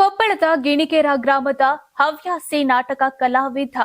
ಕೊಪ್ಪಳದ ಗಿಣಿಕೆರ ಗ್ರಾಮದ ಹವ್ಯಾಸಿ ನಾಟಕ ಕಲಾವಿದ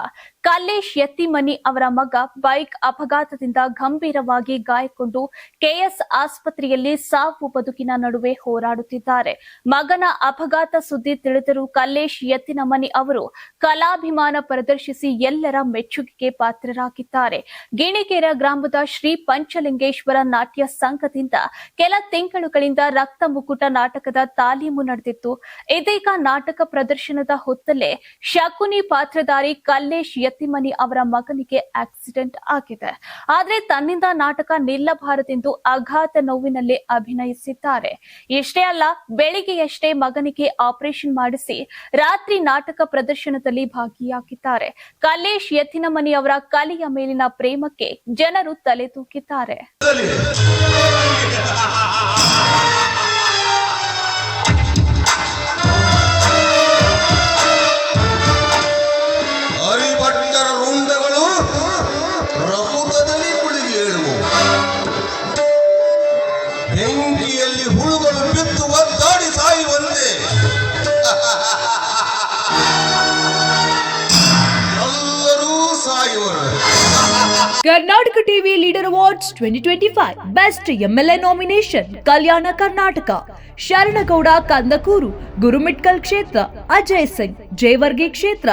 ಕಲ್ಲೇಶ್ ಯತ್ತಿಮನಿ ಅವರ ಮಗ ಬೈಕ್ ಅಪಘಾತದಿಂದ ಗಂಭೀರವಾಗಿ ಗಾಯಗೊಂಡು ಕೆಎಸ್ ಆಸ್ಪತ್ರೆಯಲ್ಲಿ ಸಾವು ಬದುಕಿನ ನಡುವೆ ಹೋರಾಡುತ್ತಿದ್ದಾರೆ. ಮಗನ ಅಪಘಾತ ಸುದ್ದಿ ತಿಳಿದರೂ ಕಲ್ಲೇಶ್ ಯತ್ತಿನಮನಿ ಅವರು ಕಲಾಭಿಮಾನ ಪ್ರದರ್ಶಿಸಿ ಎಲ್ಲರ ಮೆಚ್ಚುಗೆಗೆ ಪಾತ್ರರಾಗಿದ್ದಾರೆ. ಗಿಣಿಗೇರ ಗ್ರಾಮದ ಶ್ರೀ ಪಂಚಲಿಂಗೇಶ್ವರ ನಾಟ್ಯ ಸಂಘದಿಂದ ಕೆಲ ತಿಂಗಳುಗಳಿಂದ ರಕ್ತ ಮುಕುಟ ನಾಟಕದ ತಾಲೀಮು ನಡೆದಿತ್ತು. ಇದೀಗ ನಾಟಕ ಪ್ರದರ್ಶನದ ಹೊತ್ತಲ್ಲೇ ಶಕುನಿ ಪಾತ್ರಧಾರಿ ಕಲ್ಲೇಶ್ ಯತ್ತಿಮನಿ ಅವರ ಮಗನಿಗೆ ಆಕ್ಸಿಡೆಂಟ್ ಆಗಿದೆ. ಆದ್ರೆ ತನ್ನಿಂದ ನಾಟಕ ನಿಲ್ಲಬಾರದೆಂದು ಅಘಾತ ನೋವಿನಲ್ಲಿ ಅಭಿನಯಿಸಿದ್ದಾರೆ. ಇಷ್ಟೇ ಅಲ್ಲ, ಬೆಳಿಗ್ಗೆಯಷ್ಟೇ ಮಗನಿಗೆ ಆಪರೇಷನ್ ಮಾಡಿಸಿ ರಾತ್ರಿ ನಾಟಕ ಪ್ರದರ್ಶನದಲ್ಲಿ ಭಾಗಿಯಾಗಿದ್ದಾರೆ. ಕಲ್ಲೇಶ್ ಯತ್ತಿನಮನಿ ಅವರ ಕಲೆಯ ಮೇಲಿನ ಪ್ರೇಮಕ್ಕೆ ಜನರು ತಲೆ ತೂಗಿದ್ದಾರೆ ಬೆಂಕಿಯಲ್ಲಿ ಹುಳುಗಳು ಬಿತ್ತು ಒದ್ದಾಡಿ ಸಾಯುವಂತೆ. ಎಲ್ಲರೂ ಸಾಯುವರು. Karnataka TV leader awards twenty twenty five best MLA nomination, Kalyana Karnataka. Sharanagouda, Kandakur, Gurmitkal ಕ್ಷೇತ್ರ, ಅಜಯ್ ಸಿಂಗ್, ಜೇವರ್ಗಿ ಕ್ಷೇತ್ರ,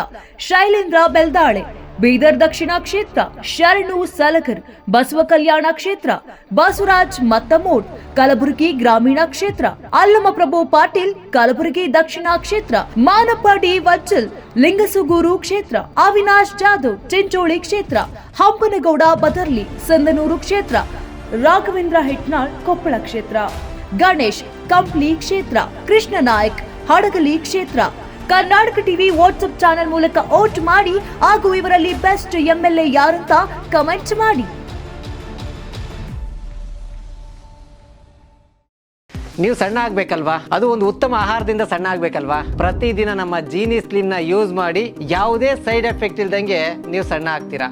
ಶೈಲೇಂದ್ರ ಬೆಲ್ದಾಳೆ ಬೀದರ್ ದಕ್ಷಿಣ ಕ್ಷೇತ್ರ, ಶರಣು ಸಲಗರ್, ಬಸವ ಕಲ್ಯಾಣ ಕ್ಷೇತ್ರ, ಬಸವರಾಜ್ ಮತ್ತಮೋಟ್ ಕಲಬುರಗಿ ಗ್ರಾಮೀಣ ಕ್ಷೇತ್ರ, ಅಲ್ಲಮಪ್ರಭು ಪಾಟೀಲ್, ಕಲಬುರಗಿ ದಕ್ಷಿಣ ಕ್ಷೇತ್ರ ಮಾನಪ್ಪ ಡಿ ವಜ್ಜಲ್, ಲಿಂಗಸುಗೂರು ಕ್ಷೇತ್ರ, ಅವಿನಾಶ್ ಜಾಧವ್, ಚಿಂಚೋಳಿ ಕ್ಷೇತ್ರ, ಹಂಪನಗೌಡ ಬದರ್ಲಿ, ಸಂದನೂರು ಕ್ಷೇತ್ರ, ರಾಘವೇಂದ್ರ ಹೆಟ್ನಾಳ್, ಕೊಪ್ಪಳ ಕ್ಷೇತ್ರ, ಗಣೇಶ್ ಕಂಪ್ಲಿ ಕ್ಷೇತ್ರ ಕೃಷ್ಣ ನಾಯಕ್ ಹಡಗಲಿ ಕ್ಷೇತ್ರ ಕರ್ನಾಟಕ ಟಿವಿ ವಾಟ್ಸ್ಆಪ್ ಚಾನೆಲ್ ಮೂಲಕ ವೋಟ್ ಮಾಡಿ ಹಾಗೂ ಇವರಲ್ಲಿ ಬೆಸ್ಟ್ ಎಂಎಲ್ಎ ಯಾರಂತ ಕಮೆಂಟ್ ಮಾಡಿ. ನೀವು ಸಣ್ಣ ಆಗ್ಬೇಕಲ್ವಾ? ಅದು ಒಂದು ಉತ್ತಮ ಆಹಾರದಿಂದ ಸಣ್ಣ ಆಗ್ಬೇಕಲ್ವಾ? ಪ್ರತಿದಿನ ನಮ್ಮ ಜೀನಿ ಸ್ಲಿಮ್ನ ಯೂಸ್ ಮಾಡಿ ಯಾವುದೇ ಸೈಡ್ ಎಫೆಕ್ಟ್ ಇಲ್ದಂಗೆ ನೀವು ಸಣ್ಣ ಆಗ್ತೀರಾ?